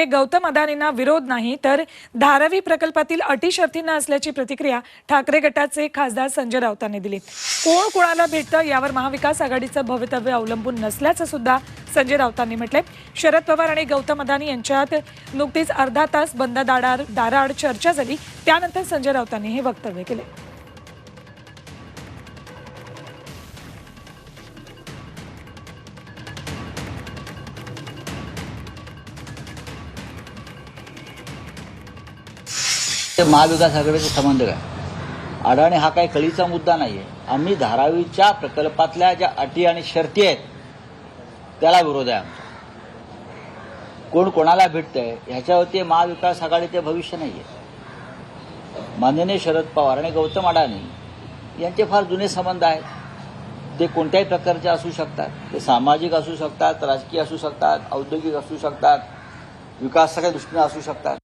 हे गौतम अदानींना विरोध नाही तर धारावी प्रकल्पातील अटी शर्थींना असल्याची प्रतिक्रिया ठाकरे गटाचे खासदार संजय राऊतांनी दिली. कोण कोणाला भेटतं यावर महाविकास आघाडीचं भवितव्य अवलंबून नसल्याचं सुद्धा संजय राऊतांनी म्हटलंय. शरद पवार आणि गौतम अदानी यांच्यात नुकतीच अर्धा तास बंद दाराड दाराआड चर्चा झाली. त्यानंतर संजय राऊतांनी हे वक्तव्य केले. ते महाविकास आघाडीचा संबंध काय अडाणी हा काही कळीचा मुद्दा नाहीये. आम्ही धारावीच्या प्रकल्पातल्या ज्या अटी आणि शर्ती आहेत त्याला विरोध आहे आमचा. कोण कोणाला भेटतंय ह्याच्यावरती महाविकास आघाडीचे भविष्य नाहीये. माननीय शरद पवार आणि गौतम अडाणी यांचे फार जुने संबंध आहेत. ते कोणत्याही प्रकारचे असू शकतात. ते सामाजिक असू शकतात राजकीय असू शकतात औद्योगिक असू शकतात विकासाच्या दृष्टीने असू शकतात.